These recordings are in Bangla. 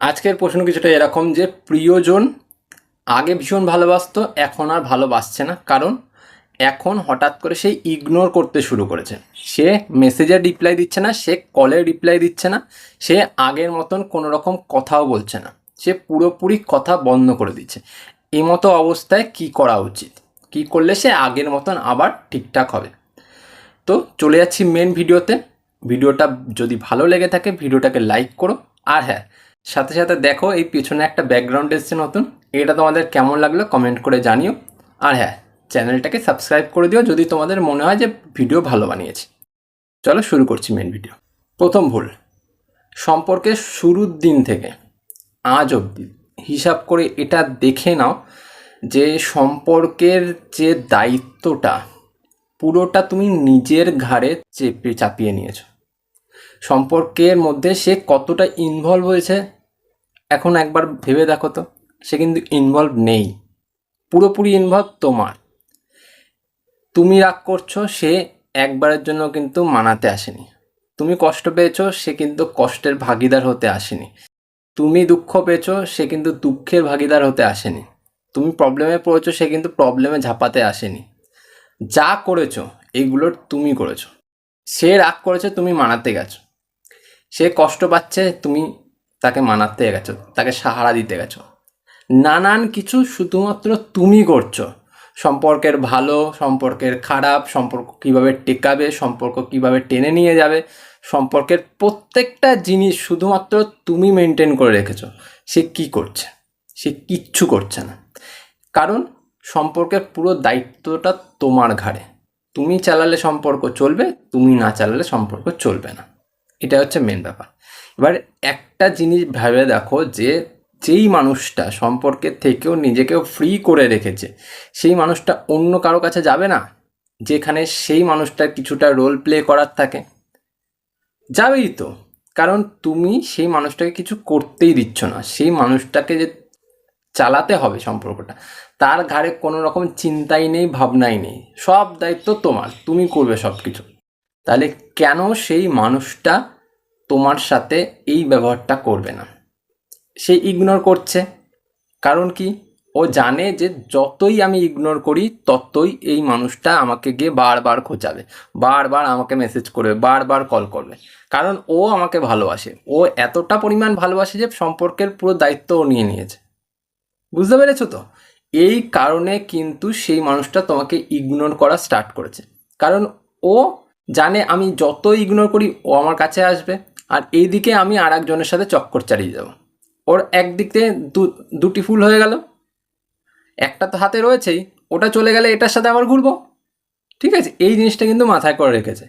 আজকের প্রশ্ন কিছুটা এরকম যে, প্রিয়জন আগে ভীষণ ভালোবাসতো, এখন আর ভালোবাসছে না। কারণ, এখন হঠাৎ করে সে ইগনোর করতে শুরু করেছে। সে মেসেজের রিপ্লাই দিচ্ছে না, সে কলের রিপ্লাই দিচ্ছে না, সে আগের মতন কোনো রকম কথাও বলছে না। সে পুরোপুরি কথা বন্ধ করে দিচ্ছে। এই মতো অবস্থায় কি করা উচিত? কি করলে সে আগের মতন আবার ঠিকঠাক হবে? তো চলে যাচ্ছি মেন ভিডিওতে ভিডিওটা যদি ভালো লেগে থাকে, ভিডিওটাকে লাইক করো। আর হ্যাঁ সাথে সাথে দেখো এই পিছনে একটা ব্যাকগ্রাউন্ড এসছে নতুন। এটা তোমাদের কেমন লাগল কমেন্ট করে জানিও। আর হ্যাঁ চ্যানেলটাকে সাবস্ক্রাইব করে দিও যদি তোমাদের মনে হয় যে ভিডিও ভালো বানিয়েছি। চলো শুরু করছি মেন ভিডিও প্রথম ভুল। সম্পর্কের শুরুর দিন থেকে, আজ অবধি হিসাব করে এটা দেখে নাও যে সম্পর্কের যে দায়িত্বটা, পুরোটা তুমি নিজের ঘাড়ে চেপে চাপিয়ে নিয়েছো। সম্পর্কের মধ্যে সে কতটা ইনভলভ হয়েছে এখন একবার ভেবে দেখো তো, সে কিন্তু ইনভলভ নেই। পুরোপুরি ইনভলভ তোমার। তুমি রাগ করছ, সে একবারের জন্য কিন্তু মানাতে আসেনি। তুমি কষ্ট পেয়েছ, সে কিন্তু কষ্টের ভাগিদার হতে আসেনি। তুমি দুঃখ পেয়েছ, সে কিন্তু দুঃখের ভাগিদার হতে আসেনি। তুমি প্রবলেমে পড়েছো, সে কিন্তু প্রবলেমে ঝাঁপাতে আসেনি। যা করেছ এইগুলোর তুমি করেছ। সে রাগ করেছে, তুমি মানাতে গেছো। সে কষ্ট পাচ্ছে, তুমি তাকে মানাতে গেছো, তাকে সাহারা দিতে গেছো। নানান কিছু শুধুমাত্র তুমি করছ। সম্পর্কের ভালো, সম্পর্কের খারাপ, সম্পর্ক কীভাবে টেকাবে, সম্পর্ক কীভাবে টেনে নিয়ে যাবে, সম্পর্কের প্রত্যেকটা জিনিস শুধুমাত্র তুমি মেনটেন করে রেখেছো। সে কি করছে? সে কিচ্ছু করছে না। কারণ সম্পর্কের পুরো দায়িত্বটা তোমার ঘাড়ে। তুমি চালালে সম্পর্ক চলবে, তুমি না চালালে সম্পর্ক চলবে না। এটা হচ্ছে মেন ব্যাপার। এবার একটা জিনিস ভেবে দেখো যে, যেই মানুষটা সম্পর্কের থেকেও নিজেকেও ফ্রি করে রেখেছে, সেই মানুষটা অন্য কারও কাছে যাবে না? যেখানে সেই মানুষটার কিছুটা রোল প্লে করার থাকে। যাবেই তো। কারণ তুমি সেই মানুষটাকে কিছু করতেই দিচ্ছ না। সেই মানুষটাকে যে চালাতে হবে সম্পর্কটা, তার ঘাড়ে কোনো রকম চিন্তাই নেই, ভাবনাই নেই। সব দায়িত্ব তোমার। তুমি করবে সব কিছু তাহলে কেন সেই মানুষটা তোমার সাথে এই ব্যবহারটা করবে না? সে ইগনোর করছে। কারণ কি? ও জানে যে যতই আমি ইগনোর করি, ততই এই মানুষটা আমাকে গিয়ে বারবার খোঁচাবে, বারবার আমাকে মেসেজ করবে, বারবার কল করবে। কারণ ও আমাকে ভালোবাসে। ও এতটা পরিমাণ ভালোবাসে যে সম্পর্কের পুরো দায়িত্ব ও নিয়ে নিয়েছে। বুঝতে পেরেছ তো? এই কারণে কিন্তু সেই মানুষটা তোমাকে ইগনোর করা স্টার্ট করেছে। কারণ ও জানে আমি যত ইগনোর করি, ও আমার কাছে আসবে। আর এইদিকে আমি আর একজনের সাথে চক্কর চালিয়ে যাব। ওর একদিক থেকে দুটি ফুল হয়ে গেল। একটা তো হাতে রয়েছেই, ওটা চলে গেলে এটার সাথে আবার ঘুরবো। ঠিক আছে? এই জিনিসটা কিন্তু মাথায় করে রেখেছে।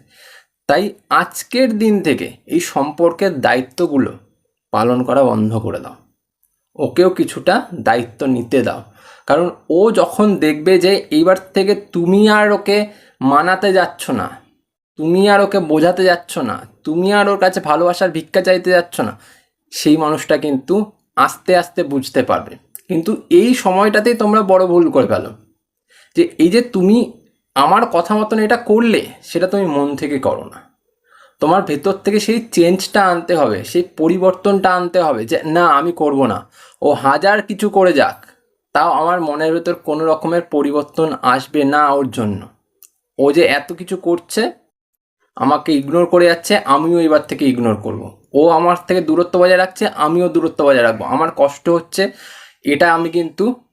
তাই আজকের দিন থেকে এই সম্পর্কের দায়িত্বগুলো পালন করা বন্ধ করে দাও। ওকেও কিছুটা দায়িত্ব নিতে দাও। কারণ ও যখন দেখবে যে এইবার থেকে তুমি আর ওকে মানাতে যাচ্ছ না তুমি আর ওকে বোঝাতে যাচ্ছ না, তুমি আর ওর কাছে ভালোবাসার ভিক্ষা চাইতে যাচ্ছ না, সেই মানুষটা কিন্তু আস্তে আস্তে বুঝতে পারবে। কিন্তু এই সময়টাতেই তোমরা বড় ভুল করে ফেলো। যে এই যে তুমি আমার কথা মতন এটা করলে, সেটা তুমি মন থেকে করো না। তোমার ভেতর থেকে সেই চেঞ্জটা আনতে হবে, সেই পরিবর্তনটা আনতে হবে যে, না, আমি করব না। ও হাজার কিছু করে যাক, তাও আমার মনের ভেতর কোনো রকমের পরিবর্তন আসবে না ওর জন্য। ও যে এত কিছু করছে আমাকে ইগনোর করে যাচ্ছে, আমিও এবার থেকে ইগনোর করব। ও আমার থেকে দূরত্ব বজায় রাখছে, আমিও দূরত্ব বজায় রাখব। আমার কষ্ট হচ্ছে, এটা আমি কিন্তু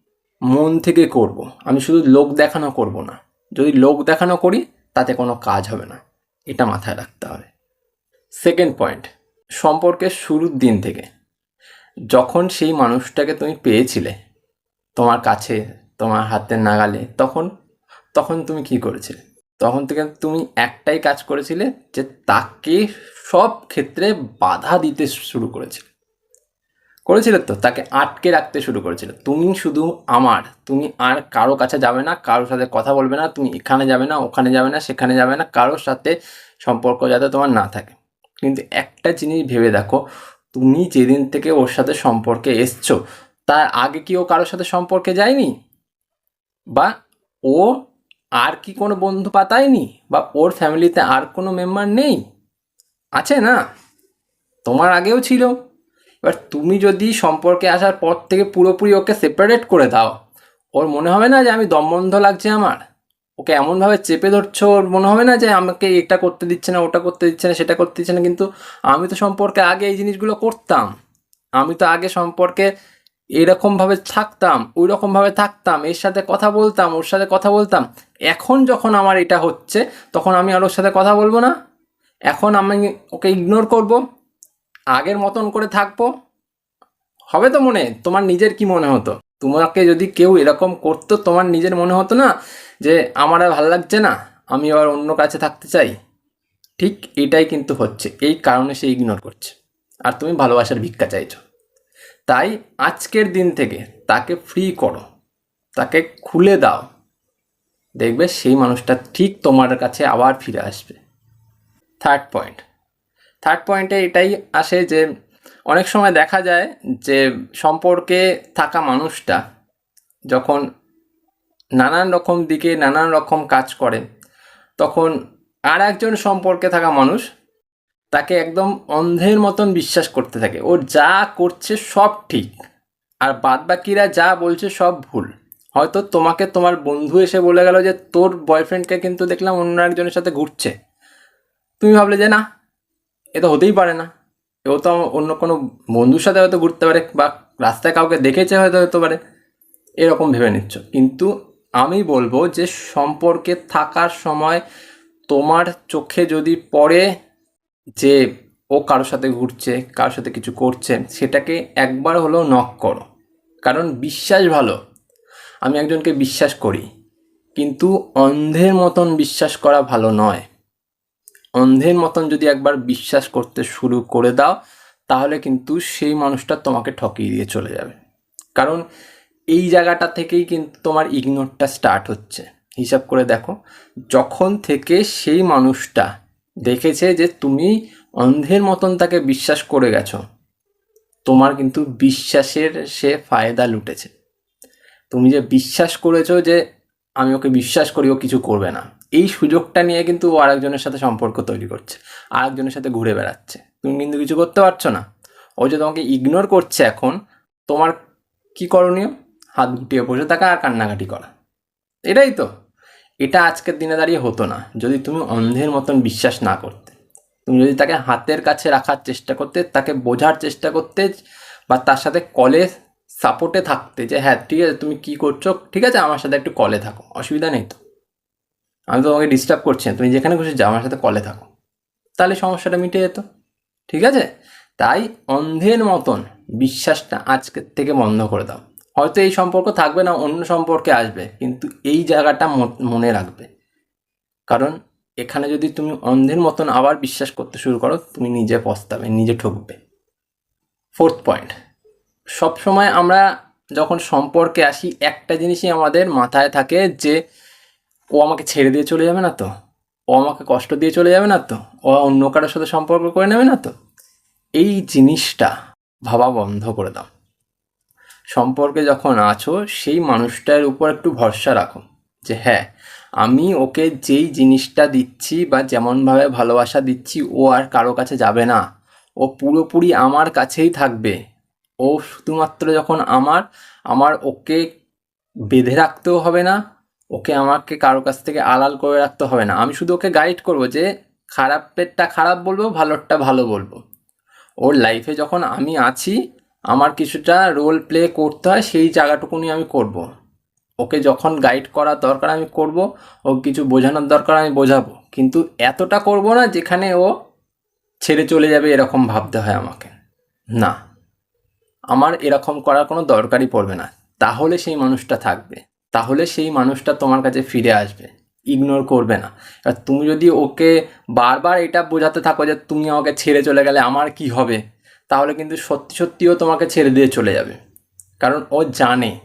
মন থেকে করব। আমি শুধু লোক দেখানো করব না। যদি লোক দেখানো করি, তাতে কোনো কাজ হবে না। এটা মাথায় রাখতে হবে। সেকেন্ড পয়েন্ট সম্পর্কের শুরুর দিন থেকে। যখন সেই মানুষটাকে তুমি পেয়েছিলে, তোমার কাছে, তোমার হাতের নাগালে, তখন তখন তুমি কি করেছিলে? তখন থেকে তুমি একটাই কাজ করেছিলে যে তাকে সব ক্ষেত্রে বাধা দিতে শুরু করেছিলে। করেছিলে তো? তাকে আটকে রাখতে শুরু করেছিলে। তুমি শুধু আমার, তুমি আর কারও কাছে যাবে না, কারোর সাথে কথা বলবে না, তুমি এখানে যাবে না, ওখানে যাবে না, সেখানে যাবে না, কারোর সাথে সম্পর্ক যাতে তোমার না থাকে। কিন্তু একটা জিনিস ভেবে দেখো, তুমি যেদিন থেকে ওর সাথে সম্পর্কে এসছো, তার আগে কি ও কারোর সাথে সম্পর্কে যায়নি? বা ও আর কি কোনো বন্ধু পাতায়নি? বা ওর ফ্যামিলিতে আর কোনো মেম্বার নেই? আছে না? তোমার আগেও ছিল। এবার তুমি যদি সম্পর্কে আসার পর থেকে পুরোপুরি ওকে সেপারেট করে দাও, ওর মনে হবে না যে আমি দমবন্ধ লাগছে আমার? ওকে এমনভাবে চেপে ধরছো, ওর মনে হবে না যে আমাকে এটা করতে দিচ্ছে না, ওটা করতে দিচ্ছে না, সেটা করতে দিচ্ছে না? কিন্তু আমি তো সম্পর্কে আগে এই জিনিসগুলো করতাম। আমি তো আগে সম্পর্কে এরকমভাবে থাকতাম ওই রকমভাবে থাকতাম, এর সাথে কথা বলতাম, ওর সাথে কথা বলতাম। এখন যখন আমার এটা হচ্ছে, তখন আমি আর ওর সাথে কথা বলব না। এখন আমি ওকে ইগনোর করব, আগের মতন করে থাকব। হবে তো মনে? তোমার নিজের কি মনে হতো? তোমাকে যদি কেউ এরকম করতো, তোমার নিজের মনে হতো না যে, আমার আর ভালো লাগছে না, আমি আবার অন্য কাছে থাকতে চাই। ঠিক এটাই কিন্তু হচ্ছে, এই কারণে সে ইগনোর করছে। আর তুমি ভালোবাসার ভিক্ষা চাইছো। তাই আজকের দিন থেকে তাকে ফ্রি করো। তাকে খুলে দাও। দেখবে সেই মানুষটা ঠিক তোমার কাছে আবার ফিরে আসবে। থার্ড পয়েন্ট থার্ড পয়েন্টে এটাই আসে যে, অনেক সময় দেখা যায় যে সম্পর্কে থাকা মানুষটা যখন নানান রকম দিকে নানান রকম কাজ করে, তখন আর একজন সম্পর্কে থাকা মানুষ তাকে একদম অন্ধের মতন বিশ্বাস করতে থাকে। ও যা করছে সব ঠিক, আর বাদবাকিরা যা বলছে সব ভুল। হয়তো তোমাকে তোমার বন্ধু এসে বলে গেল যে, তোর বয়ফ্রেন্ডকে কিন্তু দেখলাম অন্য একজনের সাথে ঘুরছে। তুমি ভাবলে যে, না, এ তো হতেই পারে না। ও তো অন্য কোনো বন্ধুর সাথে হয়তো ঘুরতে পারে, বা রাস্তায় কাউকে দেখেছে হয়তো হতে পারে। এরকম ভেবে নিচ্ছ। কিন্তু আমি বলব যে, সম্পর্কে থাকার সময় তোমার চোখে যদি পড়ে যে ও কারোর সাথে ঘুরছে, কারোর সাথে কিছু করছে, সেটাকে একবার হলেও নক করো। কারণ বিশ্বাস ভালো। আমি একজনকে বিশ্বাস করি, কিন্তু অন্ধের মতন বিশ্বাস করা ভালো নয়। অন্ধের মতন যদি একবার বিশ্বাস করতে শুরু করে দাও, তাহলে কিন্তু সেই মানুষটা তোমাকে ঠকিয়ে দিয়ে চলে যাবে। কারণ এই জায়গাটা থেকেই কিন্তু তোমার ইগনোরটা স্টার্ট হচ্ছে। হিসাব করে দেখো, যখন থেকে সেই মানুষটা দেখেছে যে তুমি অন্ধের মতন তাকে বিশ্বাস করে গেছো। তোমার কিন্তু বিশ্বাসের সে ফায়দা লুটেছে। তুমি যে বিশ্বাস করেছ যে আমি ওকে বিশ্বাস করি, ও কিছু করবে না। এই সুযোগটা নিয়ে কিন্তু ও আরেকজনের সাথে সম্পর্ক তৈরি করছে, আরেকজনের সাথে ঘুরে বেড়াচ্ছে। তুমি কিন্তু কিছু করতে পারছ না। ও যে তোমাকে ইগনোর করছে এখন, তোমার কি করণীয়? হাত গুটিয়ে বসে থাকা আর কান্নাকাটি করা। এটাই তো। এটা আজকের দিনে দাঁড়িয়ে হতো না। যদি তুমি অন্ধের মতন বিশ্বাস না করতে, তুমি যদি তাকে হাতের কাছে রাখার চেষ্টা করতে, তাকে বোঝার চেষ্টা করতে বা তার সাথে কলে সাপোর্টে থাকতে যে হ্যাঁ ঠিক আছে, তুমি কী করছ? ঠিক আছে, আমার সাথে একটু কলে থাকো, অসুবিধা নেই তো। আমি তোমাকে ডিস্টার্ব করছি তুমি যেখানে খুশি যাও, আমার সাথে কলে থাকো। তাহলে সমস্যাটা মিটে যেত, ঠিক আছে? তাই অন্ধের মতন বিশ্বাসটা আজকের থেকে বন্ধ করে দাও। হয়তো এই সম্পর্ক থাকবে না, অন্য সম্পর্কে আসবে, কিন্তু এই জায়গাটা মনে রাখবে। কারণ এখানে যদি তুমি অন্ধের মতন আবার বিশ্বাস করতে শুরু করো, তুমি নিজে পস্তাবে, নিজে ঠকবে। ফোর্থ পয়েন্ট সবসময় আমরা যখন সম্পর্কে আসি, একটা জিনিসই আমাদের মাথায় থাকে যে, ও আমাকে ছেড়ে দিয়ে চলে যাবে না তো? ও আমাকে কষ্ট দিয়ে চলে যাবে না তো? ও অন্য কারোর সাথে সম্পর্ক করে নেবে না তো? এই জিনিসটা ভাবা বন্ধ করে দাও। সম্পর্কে যখন আছো, সেই মানুষটার উপর একটু ভরসা রাখো যে হ্যাঁ আমি ওকে যেই জিনিসটা দিচ্ছি বা যেমনভাবে ভালোবাসা দিচ্ছি, ও আর কারও কাছে যাবে না। ও পুরোপুরি আমার কাছেই থাকবে। ও শুধুমাত্র যখন আমার আমার ওকে বেঁধে রাখতেও হবে না, ওকে আমাকে কারও কাছ থেকে আড়াল করে রাখতে হবে না। আমি শুধু ওকে গাইড করব যে খারাপেরটা খারাপ বলব, ভালোরটা ভালো বলব। ওর লাইফে যখন আমি আছি আমার কিছুটা রোল প্লে করতে হয়, সেই জায়গাটুকুনি আমি করব। ওকে যখন গাইড করার দরকার আমি করব ও কিছু বোঝানোর দরকার আমি বোঝাবো। কিন্তু এতটা করব না যেখানে ও ছেড়ে চলে যাবে এরকম ভাবতে হয় আমাকে। না, আমার এরকম করার কোনো দরকারই পড়বে না। তাহলে সেই মানুষটা থাকবে। তাহলে সেই মানুষটা তোমার কাছে ফিরে আসবে। ইগনোর করবে না। তুমি যদি ওকে বারবার এটা বোঝাতে থাকো যে তুমি আমাকে ছেড়ে চলে গেলে আমার কি হবে? তাহলে কিন্তু সত্যি সত্যিও তোমাকে ছেড়ে দিয়ে চলে যাবে। কারণ ও জানে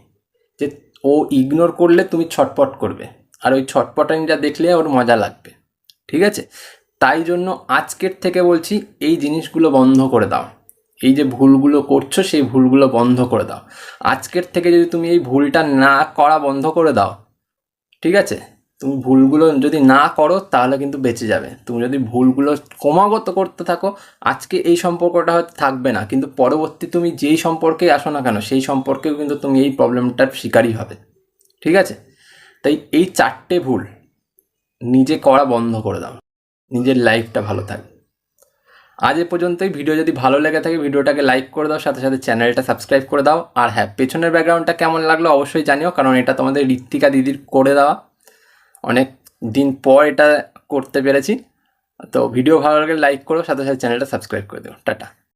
যে ও ইগনোর করলে তুমি ছটপট করবে। আর ওই ছটপটানিটা দেখলে ওর মজা লাগবে। ঠিক আছে? তাই জন্য আজকের থেকে বলছি, এই জিনিসগুলো বন্ধ করে দাও। এই যে ভুলগুলো করছ, সেই ভুলগুলো বন্ধ করে দাও। আজকের থেকে যদি তুমি এই ভুলটা না করা বন্ধ করে দাও, ঠিক আছে? তুমি ভুলগুলো যদি না করো, তাহলে কিন্তু বেঁচে যাবে। তুমি যদি ভুলগুলো ক্রমাগত করতে থাকো, আজকে এই সম্পর্কটা হয়তো থাকবে না, কিন্তু পরবর্তী তুমি যেই সম্পর্কে আসো না কেন, সেই সম্পর্কেও কিন্তু তুমি এই প্রবলেমটার শিকারই হবে। ঠিক আছে? তাই এই চারটে ভুল নিজে করা বন্ধ করে দাও। নিজের লাইফটা ভালো থাকবে আজ এ পর্যন্তই। ভিডিও যদি ভালো লেগে থাকে, ভিডিওটাকে লাইক করে দাও, সাথে সাথে চ্যানেলটা সাবস্ক্রাইব করে দাও। আর হ্যাঁ পেছনের ব্যাকগ্রাউন্ডটা কেমন লাগল অবশ্যই জানিও, কারণ এটা তোমাদের ঋত্বিকা দিদির করে দেওয়া। অনেক দিন পর এটা করতে পেরেছি। তো ভিডিও ভালো লাগলে লাইক করো, সাথে সাথে চ্যানেলটা সাবস্ক্রাইব করে দিও। টাটা।